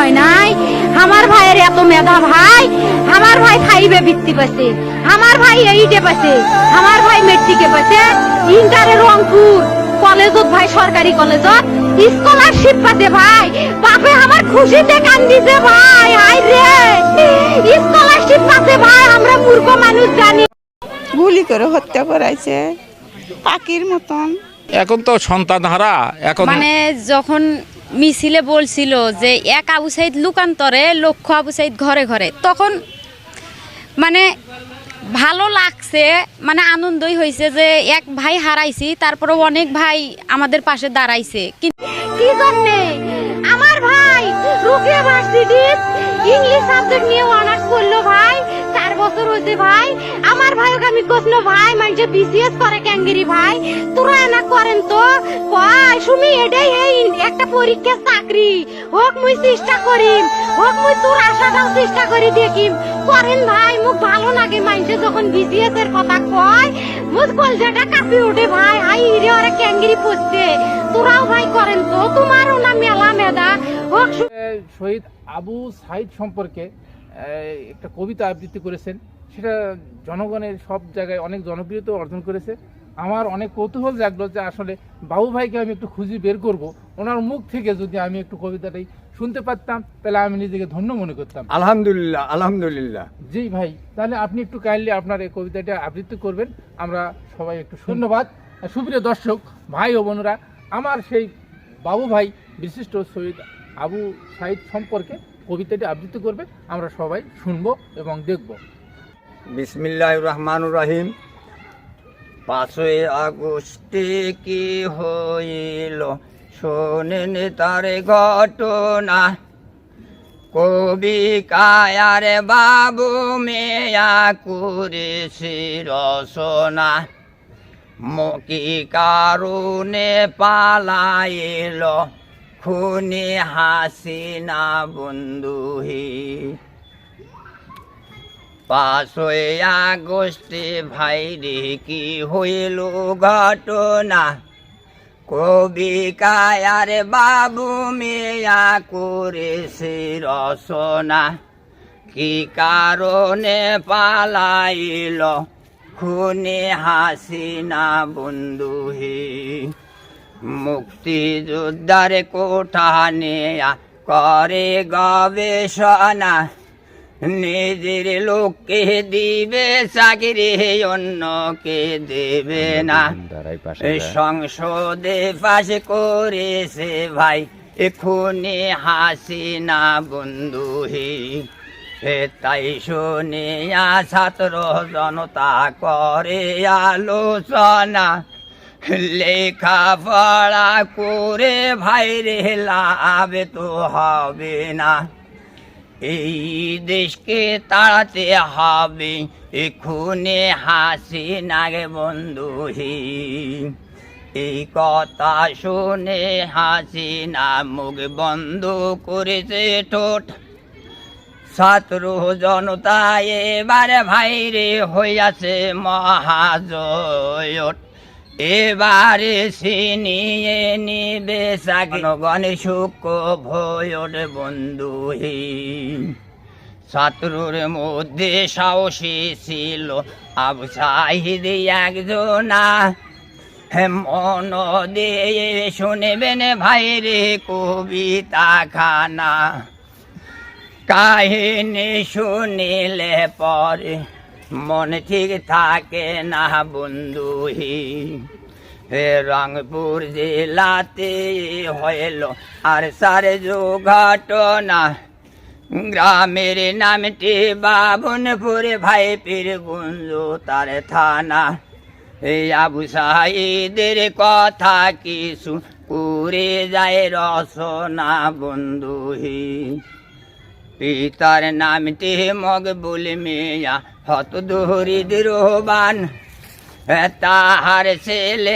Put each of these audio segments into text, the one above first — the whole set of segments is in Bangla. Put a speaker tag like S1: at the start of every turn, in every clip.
S1: হয় নাই? আমার ভাইয়ের এত মেধা ভাই আমার ভাই খাইবে বৃত্তি পাচ্ছে আমার ভাই এইটে পাচ্ছে আমার ভাই মেট্রিকে পাচ্ছে ইন্টারে রংপুর কলেজত ভাই সরকারি কলেজত স্কলারশিপ পাতে ভাই। বাপে আমার খুশিতে কান্দিছে ভাই হাই রে। স্কলারশিপ পাতে ভাই আমরা মূর্খ মানুষ জানি।
S2: গুলি করে হত্যা করাইছে। পাখির মতন।
S3: এখন তো সন্তান হারা এখন
S4: মানে যখন মিছিলে বলছিল যে এক আবু সাইদ লুকান্তরে, লক্ষ আবু সাইদ ঘরে ঘরে। তখন মানে ভালো লাগছে মানে আনন্দই হয়েছে যে এক ভাই হারাইছি তারপরে অনেক ভাই আমাদের পাশে দাঁড়াইছে।
S1: কি আমার ভাই ইংলিশ সাবজেক্ট নিয়ে অনার্স করল ভাই, চার বছর হয়েছে ভাই। আমার আমি ভাই মানুষে বিসিএস করে ভাই। তোরা করেন তো? কয়, সুমি, এটাই এই একটা পরীক্ষা চাকরি। হোক, মুই চেষ্টা করিম। হোক, মুই তোর আশাটাও চেষ্টা করি দেখিম। করেন ভাই মুখ ভালো লাগে মানুষে যখন বিসিএস এর কথা কয়। মুখ কলজাটা কাঁপি ওঠে ভাই। হাই রে ওরা ক্যাঙ্গেরি পড়ছে তোরাও ভাই করেন তো। তোমারও না মেলা মেদা। হোক
S5: শহীদ আবু সাইদ সম্পর্কে একটা কবিতা আবৃত্তি করেছেন। সেটা জনগণের সব জায়গায় অনেক জনপ্রিয়তা অর্জন করেছে। আমার অনেক কৌতূহল জাগলো যে আসলে বাবু ভাইকে আমি একটু খুঁজে বের করব। ওনার মুখ থেকে যদি আমি একটু কবিতাটাই শুনতে পারতাম তাহলে আমি নিজেকে ধন্য মনে করতাম।
S6: আলহামদুলিল্লাহ আলহামদুলিল্লাহ।
S5: জি ভাই তাহলে আপনি একটু কাইন্ডলি আপনার এই কবিতাটা আবৃত্তি করবেন। আমরা সবাই একটু ধন্যবাদ। সুপ্রিয় দর্শক ভাই ও বোনরা আমার সেই বাবু ভাই বিশিষ্ট শহীদ আবু সাইদ সম্পর্কে কবিতাটি আবৃত্তি করবে। আমরা সবাই শুনব এবং দেখব।
S6: বিসমিল্লাহ রহমান রহিম। পাঁচই আগস্টে কি হইল? শোনেন তার ঘটনা। কবি কায়ার বাবু মেয়া করেছে রচনা। মকি কারণে পালাইল। খুনি হাসিনা বন্ধুহী পাঁচই আগস্টে ভাইরে কি হইল ঘটনা? কবি কায়ার বাবু মেয়া করেছে রচনা। কি কারণে পালাইল? খুনে হাসিনা বন্ধুহে মুক্তিযোদ্ধার কোঠা নেয়া করে গবেষণা। নিজের লোককে দিবে চাকরি অন্যকে দেবে না। সংসদে পাশে করেছে ভাই এখুনি হাসিনা বন্ধুহি সে তাই শুনে ছাত্র জনতা করে আলোচনা। লেখা পড়া করে ভাইরে লাভ তো হবে না। এই দেশকে তাড়াতে হবে, এখুনে হাসি নাগে বন্ধুহি এই কথা শুনে হাসি না মুখ বন্ধ করেছে ঠোঁট। ছাত্র জনতা এবারে ভাইরে হইয়াছে মহাজয়ট এবারে সিনিয়ে নিবে গণ সুখ ভয়ট বন্ধুহি ছাত্রর মধ্যে সাহসী ছিল। আবু সাহিদ একজনা। মন দিয়ে শুনবেন ভাইরে কবিতা খানা। কাহিনী শুনিলে পরে মন ঠিক থাকে না বন্ধুহি রংপুর জেলাতে হইল আর সার ঘটনা। গ্রামের নামটি বাবনপুর ভাই পীর গুঞ্জ তার থানা। এই আবু সাহিদের কথা কিছু করে যায় রসনা বন্ধুহি পিতার নামটি মকবুল মিয়া, হত দহরিদ রোহবান তাহার ছেলে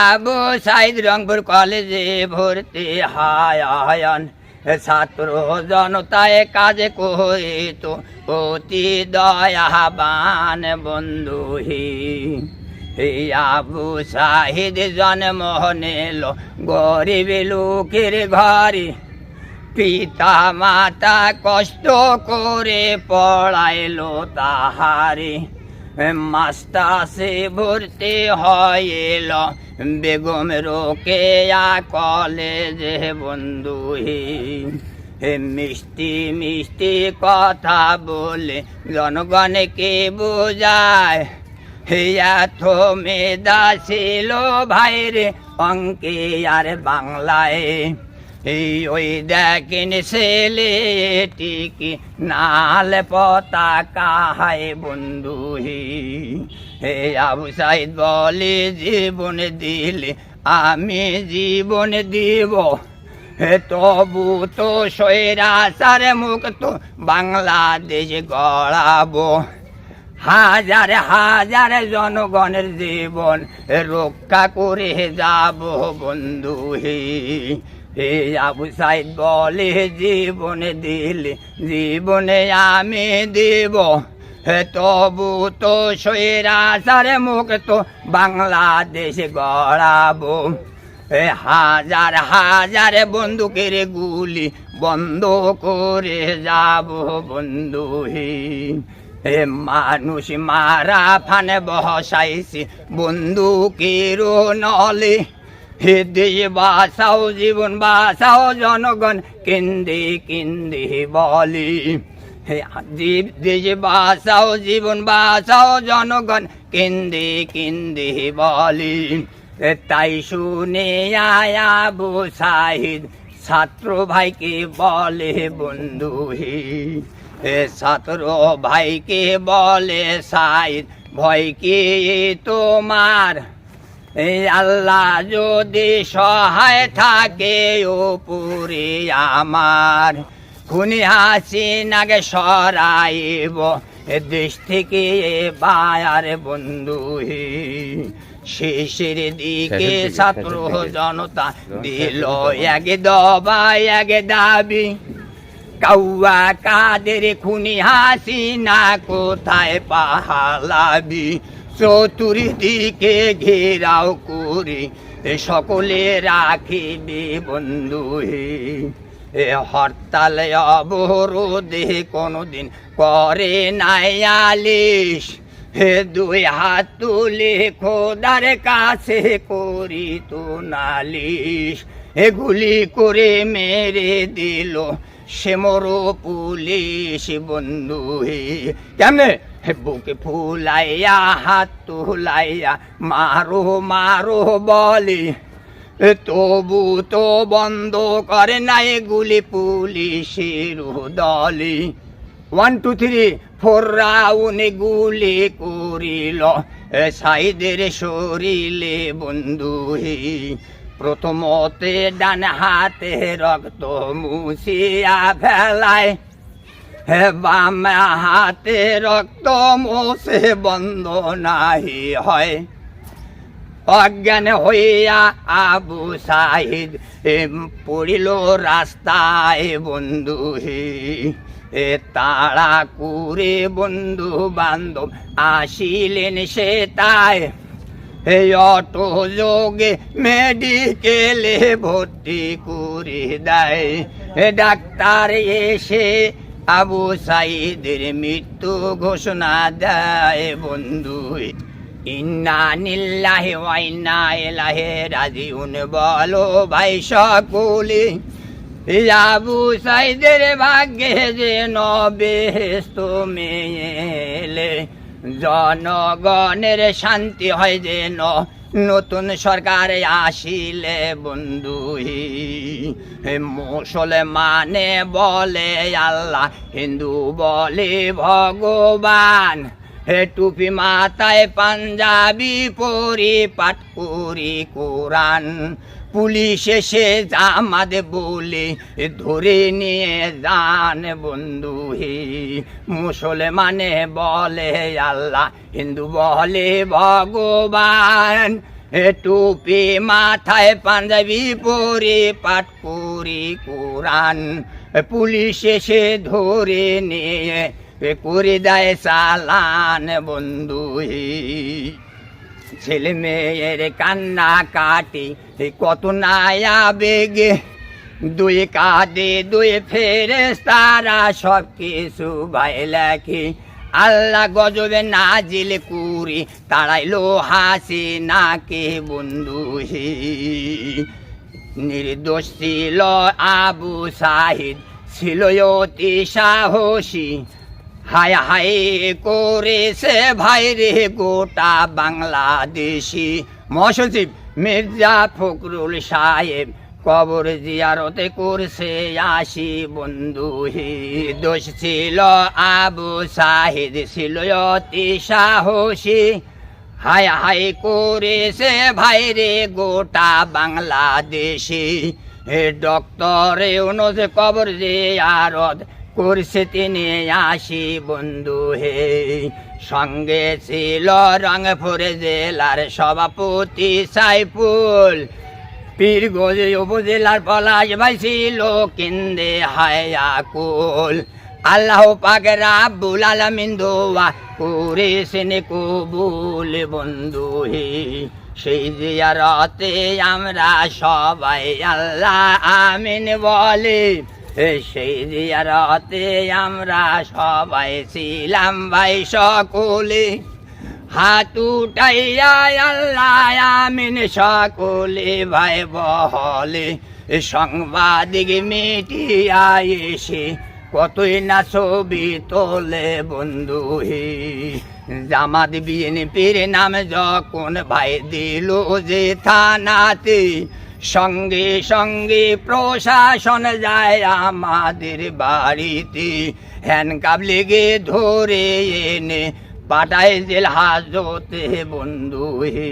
S6: আবু সাইদ রংপুর কলেজে ভর্তি হায়ন ছাত্র জনতায় কাজ করিত, অতি দয়াবান বন্ধুহি আবু সাহিদ জন্ম নিল গরিব লোকের ঘরে। পিতা মাতা কষ্ট করে পড়াইলো তাহারে। মাস্টাসে ভর্তি হইল বেগম রোকেয়া কলেজে বন্ধু হে। মিষ্টি মিষ্টি কথা বলে জনগণকে বোঝায়? থো মেদা ছিল ভাইরে অঙ্কে আর বাংলায়। এই ওই দেখেন ছেলেটিকে নাল পতাকা হায় বন্ধু হে। আবু সাইদ বলে, জীবন দিলে আমি জীবন দিব। হে তবু তো সৈরাচার মুক্ত বাংলাদেশ গড়াবো। হাজার হাজার জনগণের জীবন রক্ষা করে যাব বন্ধু হে। হে আবু সাইদ বলে জীবনে দিলে, জীবনে আমি দেব। হে তবু তো সৈরাচার তো বাংলাদেশ গড়াবো। এ হাজার হাজার বন্দুকের গুলি বন্ধ করে যাব বন্ধু হে মানুষ মারা ফানে বসাইছি বন্দুকের নলে। হে দেশ বাসাও, জীবন বাসাও, জনগণ কেন্দ্রে কেন্দ্রে বলি। দেশ বাসাও, জীবন বাসাও, জনগণ কেন্দ্রে কেন্দ্রে বলি। তাই শুনে আয়া বু সাহিদ, ছাত্র ভাইকে বলে, বন্ধু হে। ছাত্র ভাইকে বলে, সাহিদ, ভয় কি তোমার? আল্লাহ যদি সহায় থাকে ওপরে আমার। খুনি হাসি নাগে সরাইব এ দেশ থেকে বায়ার বন্ধু শেষের দিকে ছাত্র জনতা দিল এক দবা এক দাবি। কাউয়া কাদের খুনি হাসি না কোথায় পাহালাবি? চতুর্দিকে ঘেরাও করে সকলে রাখিবে বন্ধু হে। এ হরতাল অবরোধে কোনোদিন করে নাই আলিশ। হে দুই হাত তুলে খোদার কাছে করি তো নালিশ। হে গুলি করে মেরে দিল সে মরো পুলিশ বন্ধু হে। কেমনে? বুকে ফুলাইয়া, হাত তুলাইয়া, মারো মারো বলি। তবু তো বন্ধ করে নাই গুলি পুলিশের দলি। One two three four round গুলি করিল সাইদের শরীরে বন্ধু প্রথমতে ডান হাতে রক্ত মুছিয়া ফেলায় হে বাম হাতে রক্ত মোছে বন্ধ নাহি হয়। অজ্ঞান হইয়া আবু সাহিদ পড়িল রাস্তায়, বন্ধু হে, এ তাড়া কুরে বন্ধু বান্ধব আসিলেন সে তাই। এই অটো যোগে মেডিকেলে ভর্তি করে দেয়। ডাক্তার এসে আবু সাইদের মৃত্যু ঘোষণা দেয় বন্ধু ইন্না নিল্লাহে ওয়াইন্না ইলাইহি রাজিউন। বলো ভাই সকলে আবু সাইদের ভাগ্যে যে নবেস্ত মেলে জনগণের শান্তি হয় যেন নতুন সরকার আসিলে বন্ধু মুসলমানে বলে আল্লাহ, হিন্দু বলে ভগবান। হে টুপি মাথায় পাঞ্জাবি পরি পাঠ করি কোরআন। পুলিশ এসে জামাদ বলে ধরে নিয়ে যান বন্ধু হে। মুসলমানে বলে আল্লাহ, হিন্দু বলে ভগবান। টুপি মাথায় পাঞ্জাবি পরে পাঠ করি কোরআন। পুলিশ এসে ধরে নিয়ে করে দেয় চালান বন্ধু ছেলে মেয়ের কান্না কাটি কত নায়া বেগে। দুই কাঁদে দুই ফেরে তারা সব কিছু ভাই লেখে। আল্লাহ গজবে নাজিল কুরি তাড়াইলো হাসি নাকে বন্ধু হে। নির্দোষ ছিল আবু সাহিদ, ছিল অতি সাহসী। হায় হায় করেছে ভাই রে গোটা বাংলাদেশি। মহাসচিব মির্জা ফখরুল সাহেব, কবর জিয়ারতে করছে আসি বন্ধু। দোষ ছিল আবু সাহেদ, ছিল অতি সাহসী। হায় হায় করেছে ভাই রে গোটা বাংলাদেশি। ডক্টর অনুজ কবর আরদ করছে তিনি আসি বন্ধু হে। সঙ্গে ছিল রংপুর জেলার সভাপতি সাইফুল। পীরগঞ্জ উপজেলার পলাশ ভাই ছিল কেন্দ্রে হায়াকুল। আল্লাহ পাক রাব্বুল আলামিন দোয়া করেছেন কবুল বন্ধু হে। সেই জিয়ারতে আমরা সবাই আল্লাহ আমিন বলে। সেই জিয়ারতে আমরা সবাই ছিলাম ভাই সকলে। হাত উঠাইয়া আল্লাহ আমিন সকলে ভাই বহলে। এ সাংবাদিক মিটিয়া এসে কতই না ছবি তোলে বন্ধু হে। জামাত বিএনপির নাম যখন ভাই দিল যে থানাতে সঙ্গে সঙ্গে প্রশাসন যায় আমাদের বাড়িতে। হ্যান্ডকাপ লেগে ধরে এনে পাটায় জেল হাজতে বন্ধু হে।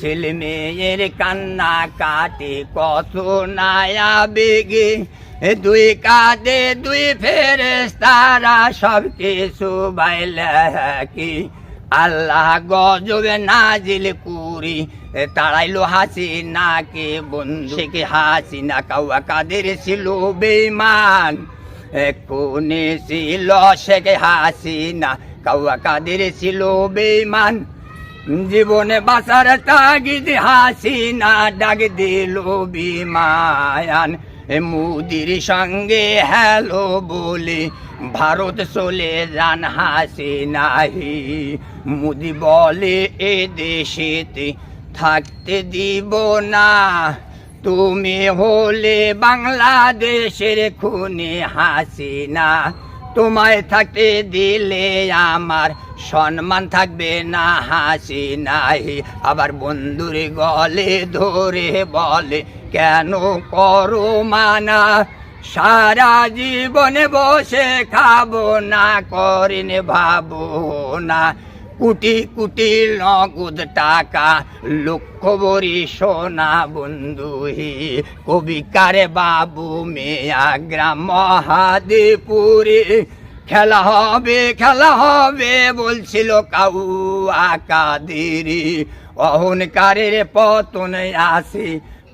S6: ছেলে মেয়ের কান্না কাটে কত নায়া বেগে। দুই কাঁদে দুই ফেরেস তারা সব কিছু বাইলে কি আল্লাহ গজবে নাজিল এ তাড়াইলো হাসি নাকে বন্ধু কে হাসি না কাউয়া কাদের ছিল বেমান কোনে ছিল হাসি না কাউয়া কাদের ছিল বেমান জীবনে বাঁচার তাগিদ হাসি না ডাক দিল বিমায়ান। মুদির সঙ্গে হ্যালো বলে, ভারত চলে যান হাসি নাহি। মুদি বলে এ দেশেতে থাকতে দিব না। তুমি হলে বাংলাদেশের খুনে হাসিনা। তোমায় থাকতে দিলে আমার সম্মান থাকবে না হাসি নাই আবার বন্ধুর গলে ধরে বলে, কেন করো মানা? সারা জীবনে বসে খাব না, করিন ভাবো না। কোটি কোটি নগদ টাকা লক্ষ বরি সোনা বন্ধু হি কবিকারে বাবু মেয়া গ্রাম মহাদেপুরে খেলা হবে খেলা হবে বলছিল কাউ আকাদেরি। অহংকারের পতন আসে,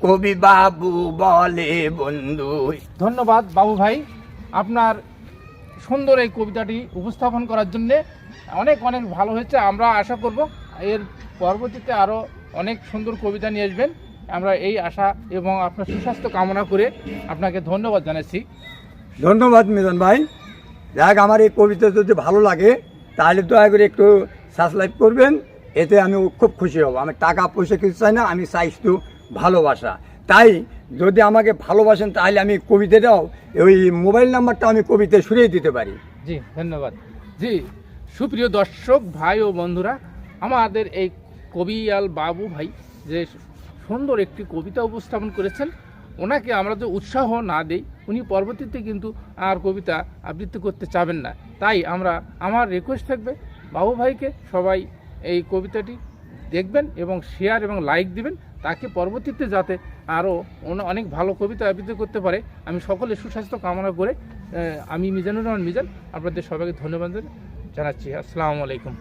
S6: কবি বাবু বলে বন্ধু।
S5: ধন্যবাদ বাবু ভাই, আপনার সুন্দর এই কবিতাটি উপস্থাপন করার জন্য। অনেক অনেক ভালো হয়েছে। আমরা আশা করব এর পরবর্তীতে আরও অনেক সুন্দর কবিতা নিয়ে আসবেন। আমরা এই আশা এবং আপনার সুস্বাস্থ্য কামনা করে আপনাকে ধন্যবাদ জানাচ্ছি।
S7: ধন্যবাদ মিলন ভাই। যাক আমার এই কবিতা যদি ভালো লাগে তাহলে দয়া করে একটু সাবস্ক্রাইব করবেন। এতে আমি খুব খুশি হব। আমি টাকা পয়সা কিছু চাই না আমি চাই শুধু ভালোবাসা। তাই যদি আমাকে ভালোবাসেন তাহলে আমি কবিতাটাও ওই মোবাইল নাম্বারটা আমি কবিতায় সুরিয়ে দিতে পারি।
S5: জি ধন্যবাদ। জি সুপ্রিয় দর্শক, ভাই ও বন্ধুরা, আমাদের এই কবিয়াল বাবু ভাই যে সুন্দর একটি কবিতা উপস্থাপন করেছেন, ওনাকে আমরা যে উৎসাহ না দেই, উনি পরবর্তীতে কিন্তু আর কবিতা আবৃত্তি করতে চাবেন না। তাই আমরা, আমার রিকোয়েস্ট থাকবে, বাবু ভাইকে সবাই এই কবিতাটি দেখবেন এবং শেয়ার এবং লাইক দিবেন, তাকে পরবর্তীতে যাতে আরও অনেক ভালো কবিতা আবৃত্তি করতে পারে। আমি সকলে সুস্বাস্থ্য কামনা করে আমি মিজানুর রহমান মিজান, আপনাদের সবাইকে ধন্যবাদ জানাচ্ছি আসসালামু আলাইকুম।